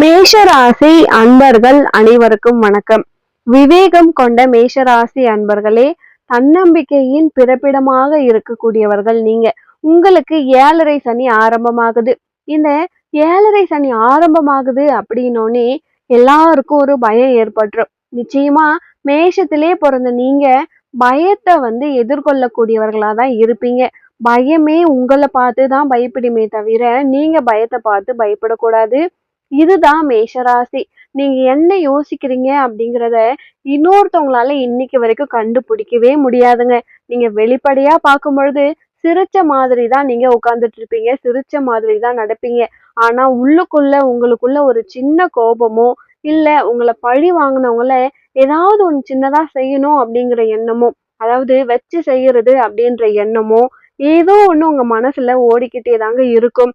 மேஷராசி அன்பர்கள் அனைவருக்கும் வணக்கம். விவேகம் கொண்ட மேஷராசி அன்பர்களே தன்னம்பிக்கையின் பிறப்பிடமாக இருக்கக்கூடியவர்கள் நீங்க. உங்களுக்கு ஏழரை சனி ஆரம்பமாகுது. இந்த ஏழரை சனி ஆரம்பமாகுது அப்படின்னோடனே எல்லாருக்கும் ஒரு பயம் ஏற்பட்டுரும். நிச்சயமா மேஷத்திலே பிறந்த நீங்க பயத்தை வந்து எதிர்கொள்ளக்கூடியவர்களா தான் இருப்பீங்க. பயமே உங்களை பார்த்து தான் பயப்படுமே தவிர நீங்க பயத்தை பார்த்து பயப்படக்கூடாது. இதுதான் மேஷராசி. நீங்க என்ன யோசிக்கிறீங்க அப்படிங்கிறத இன்னொருத்தவங்களால இன்னைக்கு வரைக்கும் கண்டுபிடிக்கவே முடியாதுங்க. நீங்க வெளிப்படையா பார்க்கும் பொழுது சிரிச்ச மாதிரி தான் நீங்க உட்காந்துட்டு இருப்பீங்க. சிரிச்ச மாதிரி தான் நடப்பீங்க. ஆனா உள்ளுக்குள்ள உங்களுக்குள்ள ஒரு சின்ன கோபமோ இல்ல உங்களை பழி வாங்கினவங்கள ஏதாவது ஒன்று சின்னதா செய்யணும் அப்படிங்கிற எண்ணமோ அதாவது வச்சு செய்யறது அப்படின்ற எண்ணமோ ஏதோ ஒண்ணு உங்க மனசுல ஓடிக்கிட்டே தாங்க இருக்கும்.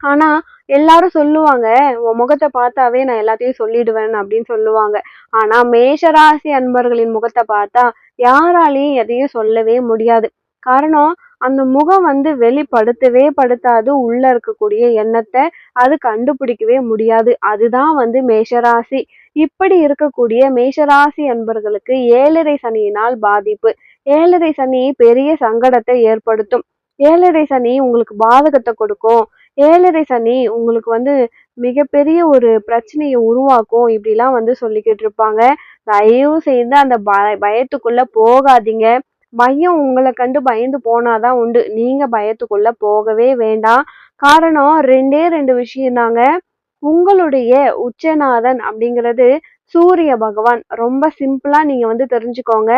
ஆனா எல்லாரும் சொல்லுவாங்க உன் முகத்தை பார்த்தாவே நான் எல்லாத்தையும் சொல்லிடுவேன் அப்படின்னு சொல்லுவாங்க. ஆனா மேஷராசி அன்பர்களின் முகத்தை பார்த்தா யாராலையும் எதையும் சொல்லவே முடியாது. காரணம் அந்த முகம் வந்து வெளிப்படுத்தவே படுத்தாது உள்ள இருக்கக்கூடிய எண்ணத்தை அது கண்டுபிடிக்கவே முடியாது. அதுதான் வந்து மேஷராசி. இப்படி இருக்கக்கூடிய மேஷராசி அன்பர்களுக்கு ஏழரை சனியினால் பாதிப்பு. ஏழரை சனி பெரிய சங்கடத்தை ஏற்படுத்தும். ஏழரை சனி உங்களுக்கு பாதகத்தை கொடுக்கும். ஏழரை சனி உங்களுக்கு வந்து மிகப்பெரிய ஒரு பிரச்சனையை உருவாக்கும் இப்படிலாம் வந்து சொல்லிக்கிட்டு இருப்பாங்க. தயவு செய்து அந்த பய பயத்துக்குள்ள போகாதீங்க. பயம் உங்களை கண்டு பயந்து போனாதான் உண்டு. நீங்க பயத்துக்குள்ள போகவே வேண்டாம். காரணம் ரெண்டே ரெண்டு விஷயம் தாங்க. உங்களுடைய உச்சநாதன் அப்படிங்கிறது சூரிய பகவான். ரொம்ப சிம்பிளா நீங்க வந்து தெரிஞ்சுக்கோங்க.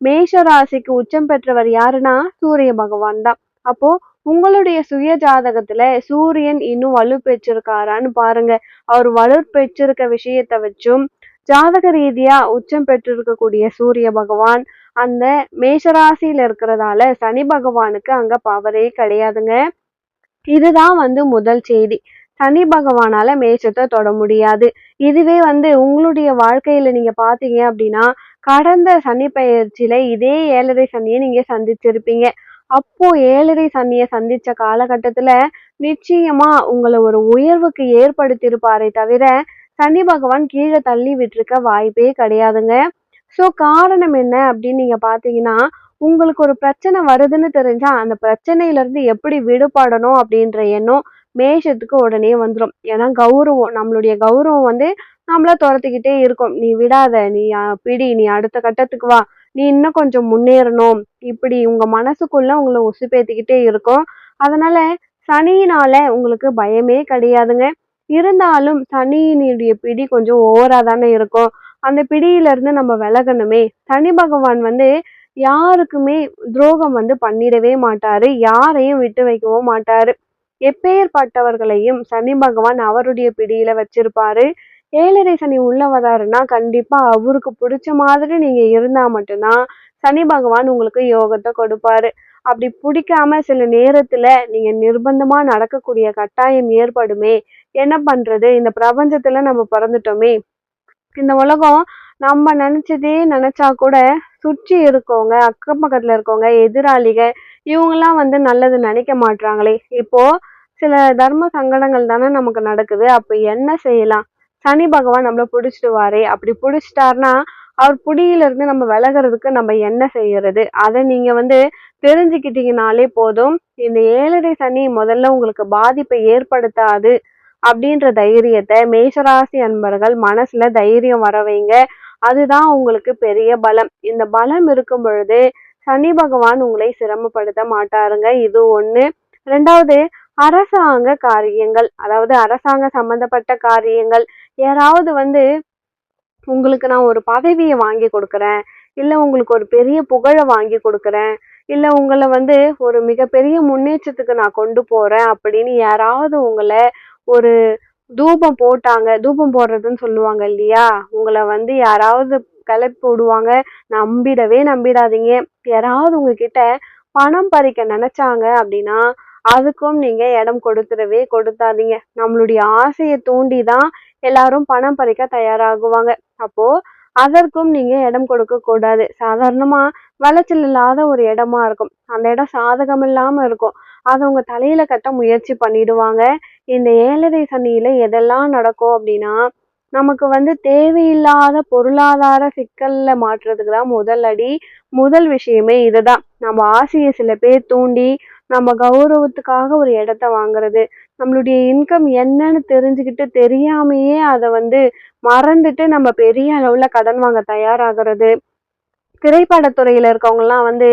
மேஷ ராசிக்கு உச்சம் பெற்றவர் யாருன்னா சூரிய பகவான் தான். அப்போ உங்களுடைய சுய ஜாதகத்துல சூரியன் இன்னும் வலு பெற்றிருக்காரான்னு பாருங்க. அவர் வலு பெற்றிருக்க விஷயத்த வச்சும் ஜாதக ரீதியா உச்சம் பெற்றிருக்கக்கூடிய சூரிய பகவான் அந்த மேஷராசியில இருக்கிறதால சனி பகவானுக்கு அங்க பவரே கிடையாதுங்க. இதுதான் வந்து முதல் செய்தி. சனி பகவானால மேஷத்தை தொட முடியாது. இதுவே வந்து உங்களுடைய வாழ்க்கையில நீங்க பாத்தீங்க அப்படின்னா கடந்த சனி பயிற்சியில இதே ஏழரை சனியை நீங்க சந்திச்சிருப்பீங்க. அப்போ ஏழரை சனியை சந்திச்ச காலகட்டத்துல நிச்சயமா உங்களை ஒரு உயர்வுக்கு ஏற்படுத்தியிருப்பாரே தவிர சனி பகவான் கீழே தள்ளி விட்டுருக்க வாய்ப்பே கிடையாதுங்க. ஸோ காரணம் என்ன அப்படின்னு நீங்க பாத்தீங்கன்னா உங்களுக்கு ஒரு பிரச்சனை வருதுன்னு தெரிஞ்சா அந்த பிரச்சனையில இருந்து எப்படி விடுபடணும் அப்படின்ற எண்ணம் மேஷத்துக்கு உடனே வந்துடும் ஏன்னா கௌரவம் நம்மளுடைய கௌரவம் வந்து நம்மள துரத்திக்கிட்டே இருக்கும். நீ விடாத நீ பிடி நீ அடுத்த கட்டத்துக்கு வா நீ இன்னும் கொஞ்சம் முன்னேறணும். இப்படி உங்க மனசுக்குள்ள உங்களை உசுப்பேத்திக்கிட்டே இருக்கும். அதனால சனியினால உங்களுக்கு பயமே கிடையாதுங்க. இருந்தாலும் சனியினுடைய பிடி கொஞ்சம் ஓவரா தானே இருக்கும். அந்த பிடியில இருந்து நம்ம விலகணுமே. சனி பகவான் வந்து யாருக்குமே துரோகம் வந்து பண்ணிடவே மாட்டாரு. யாரையும் விட்டு வைக்கவும் மாட்டாரு. எப்பேற்பட்டவர்களையும் சனி பகவான் அவருடைய பிடியில வச்சிருப்பாரு. ஏழரை சனி உள்ள வராருன்னா கண்டிப்பா அவருக்கு பிடிச்ச மாதிரி நீங்க இருந்தா மட்டும்தான் சனி பகவான் உங்களுக்கு யோகத்தை கொடுப்பாரு. அப்படி பிடிக்காம சில நேரத்துல நீங்க நிர்பந்தமா நடக்கக்கூடிய கட்டாயம் ஏற்படுமே. என்ன பண்றது? இந்த பிரபஞ்சத்துல நம்ம பிறந்துட்டோமே. இந்த உலகம் நம்ம நினைச்சதே நினைச்சா கூட சுற்றி இருக்கவங்க அக்கம் பக்கத்துல இருக்கவங்க எதிராளிக இவங்கெல்லாம் வந்து நல்லது நினைக்க மாட்டாங்களே இப்போ சில தர்ம சங்கடங்கள் தானே நமக்கு நடக்குது. அப்ப என்ன செய்யலாம்? சனி பகவான் நம்மளை பிடிச்சிடுவாரே. அப்படி பிடிச்சிட்டாருன்னா அவர் புடியில இருந்து நம்ம விலகிறதுக்கு நம்ம என்ன செய்யறது? அதை நீங்க வந்து தெரிஞ்சுக்கிட்டீங்கனாலே போதும். இந்த ஏழரை சனி முதல்ல உங்களுக்கு பாதிப்பை ஏற்படுத்தாது அப்படின்ற தைரியத்தை மேஷராசி அன்பர்கள் மனசுல தைரியம் வர வைங்க. அதுதான் உங்களுக்கு பெரிய பலம். இந்த பலம் இருக்கும் பொழுது சனி பகவான் உங்களை சிரமப்படுத்த மாட்டாருங்க. இது ஒண்ணு. ரெண்டாவது அரசாங்க காரியங்கள் அதாவது அரசாங்க சம்பந்தப்பட்ட காரியங்கள் யாராவது வந்து உங்களுக்கு நான் ஒரு பதவியை வாங்கி கொடுக்குறேன் இல்லை உங்களுக்கு ஒரு பெரிய புகழை வாங்கி கொடுக்குறேன் இல்லை உங்களை வந்து ஒரு மிகப்பெரிய முன்னேற்றத்துக்கு நான் கொண்டு போகிறேன் அப்படின்னு யாராவது உங்களை ஒரு தூபம் போட்டாங்க தூபம் போடுறதுன்னு சொல்லுவாங்க இல்லையா? உங்களை வந்து யாராவது கிளப்பி விடுவாங்க நம்பிடவே நம்பிடாதீங்க. யாராவது உங்ககிட்ட பணம் பறிக்க நினைச்சாங்க அப்படின்னா அதுக்கும் நீங்க இடம் கொடுத்துடவே கொடுத்தாதீங்க. நம்மளுடைய ஆசையை தூண்டி தான் எல்லாரும் பணம் பறிக்க தயாராகுவாங்க. அப்போ அதற்கும் நீங்க இடம் கொடுக்க கூடாது. சாதாரணமா விளைச்சல் இல்லாத ஒரு இடமா இருக்கும். அந்த இடம் சாதகம் இல்லாம இருக்கும். அதை உங்க தலையில கட்ட முயற்சி பண்ணிடுவாங்க. இந்த ஏழரை சனியில எதெல்லாம் நடக்கும் அப்படின்னா நமக்கு வந்து தேவையில்லாத பொருளாதார சிக்கல்ல மாற்றுறதுக்கு தான் முதல் அடி முதல் விஷயமே இதுதான். நம்ம ஆசையை சில பேர் தூண்டி நம்ம கௌரவத்துக்காக ஒரு இடத்த வாங்குறது. நம்மளுடைய இன்கம் என்னன்னு தெரிஞ்சுக்கிட்டு தெரியாமையே அதை வந்து மறந்துட்டு நம்ம பெரிய அளவில் கடன் வாங்க தயாராகிறது. திரைப்படத்துறையில் இருக்கவங்கலாம் வந்து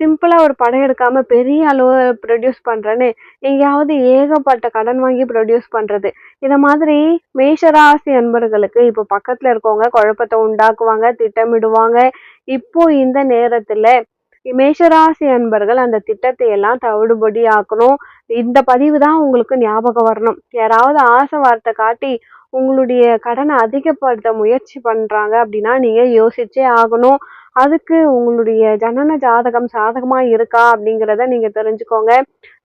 சிம்பிளாக ஒரு படம் எடுக்காம பெரிய அளவு ப்ரொடியூஸ் பண்ணுறேன்னு எங்கேயாவது ஏகப்பட்ட கடன் வாங்கி ப்ரொடியூஸ் பண்ணுறது இதை மாதிரி மேஷராசி அன்பர்களுக்கு இப்போ பக்கத்தில் இருக்கவங்க குழப்பத்தை உண்டாக்குவாங்க திட்டமிடுவாங்க. இப்போ இந்த நேரத்தில் மேஷராசி அன்பர்கள் அந்த திட்டத்தை எல்லாம் தவிடுபடி ஆக்கணும் இந்த பதிவு தான் உங்களுக்கு ஞாபகம் வரணும். யாராவது ஆசை வார்த்தை காட்டி உங்களுடைய கடனை அதிகப்படுத்த முயற்சி பண்ணுறாங்க அப்படின்னா நீங்கள் யோசிச்சே ஆகணும். அதுக்கு உங்களுடைய ஜனன ஜாதகம் சாதகமாக இருக்கா அப்படிங்கிறத நீங்கள் தெரிஞ்சுக்கோங்க.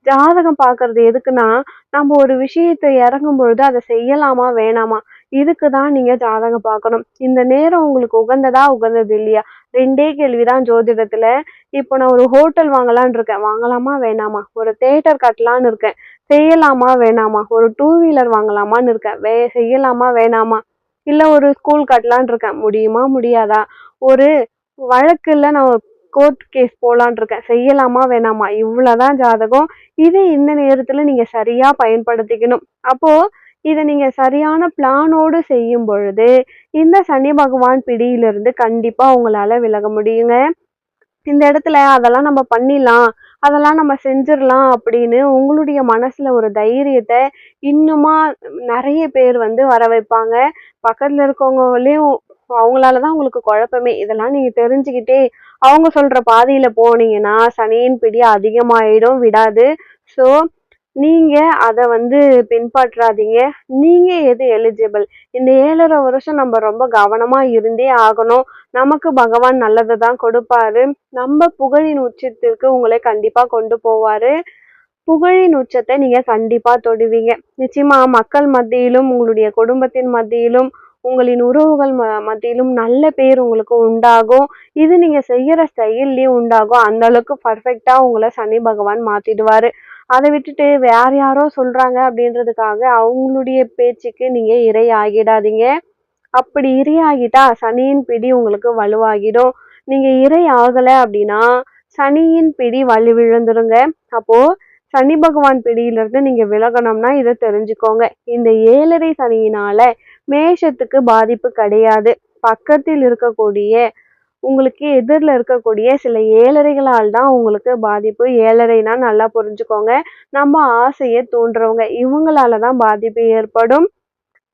ஜாதகம் பார்க்கறது எதுக்குன்னா நம்ம ஒரு விஷயத்தை இறங்கும் பொழுது அதை செய்யலாமா வேணாமா? இதுக்கு தான் நீங்க ஜாதகம் பார்க்கணும். இந்த நேரம் உங்களுக்கு உகந்ததா உகந்தது இல்லையா? ரெண்டே கேள்விதான் ஜோதிடத்துல. இப்போ நான் ஒரு ஹோட்டல் வாங்கலான் இருக்கேன். வாங்கலாமா வேணாமா? ஒரு தேட்டர் கட்டலான்னு இருக்கேன். செய்யலாமா வேணாமா? ஒரு டூ வீலர் வாங்கலாமான்னு இருக்கேன். வே செய்யலாமா வேணாமா? இல்ல ஒரு ஸ்கூல் கட்டலான்னு இருக்கேன். முடியுமா முடியாதா? ஒரு வழக்குல நான் கோர்ட் கேஸ் போலான் இருக்கேன். செய்யலாமா வேணாமா? இவ்வளவுதான் ஜாதகம். இதை இந்த நேரத்துல நீங்க சரியா பயன்படுத்திக்கணும். அப்போ இதை நீங்கள் சரியான பிளானோடு செய்யும் பொழுது இந்த சனி பகவான் பிடியிலிருந்து கண்டிப்பாக உங்களால் விலக முடியுங்க. இந்த இடத்துல அதெல்லாம் நம்ம பண்ணிடலாம் அதெல்லாம் நம்ம செஞ்சிடலாம் அப்படின்னு உங்களுடைய மனசில் ஒரு தைரியத்தை இன்னுமா நிறைய பேர் வந்து வர வைப்பாங்க. பக்கத்தில் இருக்கவங்களையும் அவங்களால தான் உங்களுக்கு குழப்பமே. இதெல்லாம் நீங்கள் தெரிஞ்சுக்கிட்டே அவங்க சொல்கிற பாதையில் போனீங்கன்னா சனியின் பிடி அதிகமாயிடும் விடாது. ஸோ நீங்கள் அதை வந்து பின்பற்றாதீங்க. நீங்கள் எது எலிஜிபிள் இந்த ஏழரை வருஷம் நம்ம ரொம்ப கவனமாக இருந்தே ஆகணும். நமக்கு பகவான் நல்லதை தான் கொடுப்பாரு. நம்ம புகழின் உச்சத்திற்கு உங்களை கண்டிப்பாக கொண்டு போவார். புகழின் உச்சத்தை நீங்கள் கண்டிப்பாக தொடுவீங்க. நிச்சயமாக மக்கள் மத்தியிலும் உங்களுடைய குடும்பத்தின் மத்தியிலும் உங்களின் உறவுகள் ம மத்தியிலும் நல்ல பேர் உங்களுக்கு உண்டாகும். இது நீங்க செய்யற ஸ்டைல்லயும் உண்டாகும். அந்த அளவுக்கு பர்ஃபெக்டா உங்களை சனி பகவான் மாத்திடுவாரு. அதை விட்டுட்டு வேற யாரோ சொல்றாங்க அப்படின்றதுக்காக அவங்களுடைய பேச்சுக்கு நீங்க இறை ஆகிடாதீங்க அப்படி இறை ஆகிட்டா சனியின் பிடி உங்களுக்கு வலுவாகிடும். நீங்க இறை ஆகலை அப்படின்னா சனியின் பிடி வலு விழுந்துருங்க. அப்போ சனி பகவான் பிடியிலிருந்து நீங்க விலகணும்னா இதை தெரிஞ்சுக்கோங்க. இந்த ஏழரை சனியினால மேஷத்துக்கு பாதிப்பு கிடையாது. பக்கத்தில் இருக்கக்கூடிய உங்களுக்கு எதிரில் இருக்கக்கூடிய சில ஏழரைகளால் தான் உங்களுக்கு பாதிப்பு. ஏழரைனா நல்லா புரிஞ்சுக்கோங்க. நம்ம ஆசையை தூண்டுறவங்க இவங்களால தான் பாதிப்பு ஏற்படும்.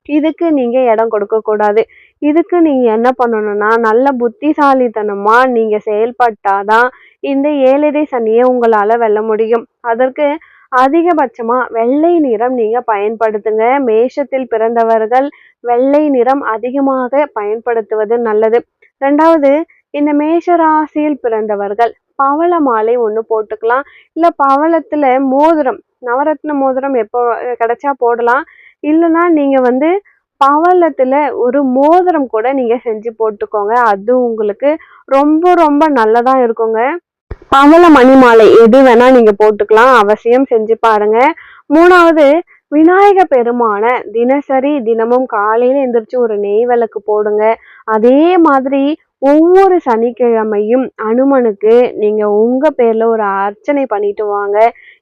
இதுக்கு நீங்க இடம் கொடுக்க கூடாது இதுக்கு நீங்க என்ன பண்ணணும்னா நல்ல புத்திசாலித்தனமா நீங்க செயல்பட்டாதான் இந்த ஏழரை சனியை உங்களால வெல்ல முடியும். அதற்கு அதிகபட்சமா வெள்ளை நிறம் நீங்க பயன்படுத்துங்க. மேஷத்தில் பிறந்தவர்கள் வெள்ளை நிறம் அதிகமாக பயன்படுத்துவது நல்லது. ரெண்டாவது இந்த மேஷராசியில் பிறந்தவர்கள் பவள மாலை ஒன்று போட்டுக்கலாம். இல்லை பவளத்தில் மோதிரம் நவரத்ன மோதிரம் எப்போ கிடைச்சா போடலாம். இல்லைன்னா நீங்கள் வந்து பவளத்தில் ஒரு மோதிரம் கூட நீங்கள் செஞ்சு போட்டுக்கோங்க. அது உங்களுக்கு ரொம்ப ரொம்ப நல்லதாக இருக்குங்க. பவள மணி மாலை எது வேணால் நீங்கள் போட்டுக்கலாம். அவசியம் செஞ்சு பாருங்க. மூணாவது விநாயக பெருமான தினசரி தினமும் காலையில எந்திரிச்சு ஒரு நெய் விளக்கு போடுங்க. அதே மாதிரி ஒவ்வொரு சனிக்கிழமையும் அனுமனுக்கு நீங்க உங்க பேர்ல ஒரு அர்ச்சனை பண்ணிட்டு வாங்க.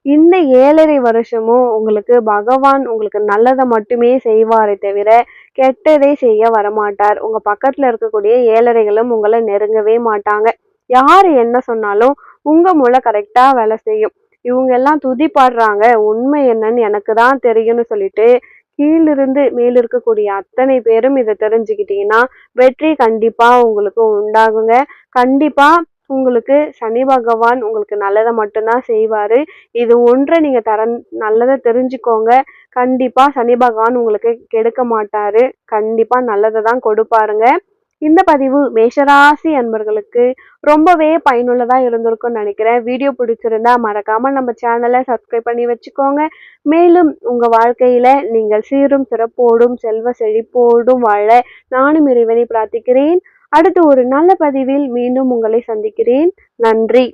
இந்த ஏழரை வருஷமும் உங்களுக்கு பகவான் உங்களுக்கு நல்லதை மட்டுமே செய்வாரே தவிர கெட்டதை செய்ய வரமாட்டார். உங்க பக்கத்துல இருக்கக்கூடிய ஏழரைகளும் உங்களை நெருங்கவே மாட்டாங்க. யாரு என்ன சொன்னாலும் உங்க மூளை கரெக்டா வேலை செய்யும். இவங்க எல்லாம் துதி பாடுறாங்க உண்மை என்னன்னு எனக்கு தான் தெரியும்னு சொல்லிட்டு கீழிருந்து மேல் இருக்கக்கூடிய அத்தனை பேரும் இதை தெரிஞ்சுக்கிட்டீங்கன்னா வெற்றி கண்டிப்பா உங்களுக்கு உண்டாகுங்க. கண்டிப்பா உங்களுக்கு சனி பகவான் உங்களுக்கு நல்லதை மட்டும்தான் செய்வாரு. இது ஒன்றை நீங்க தர நல்லதை தெரிஞ்சுக்கோங்க. கண்டிப்பா சனி பகவான் உங்களுக்கு கெடுக்க மாட்டாரு. கண்டிப்பா நல்லதை தான் கொடுப்பாருங்க. இந்த பதிவு மேஷராசி அன்பர்களுக்கு ரொம்பவே பயனுள்ளதா இருந்திருக்கும்னு நினைக்கிறேன். வீடியோ பிடிச்சிருந்தா மறக்காம நம்ம சேனலை சப்ஸ்கிரைப் பண்ணி வச்சுக்கோங்க. மேலும் உங்க வாழ்க்கையில நீங்கள் சீரும் சிறப்போடும் செல்வ செழிப்போடும் வாழ நானும் இறைவனை பிரார்த்திக்கிறேன். அடுத்து ஒரு நல்ல பதிவில் மீண்டும் உங்களை சந்திக்கிறேன். நன்றி.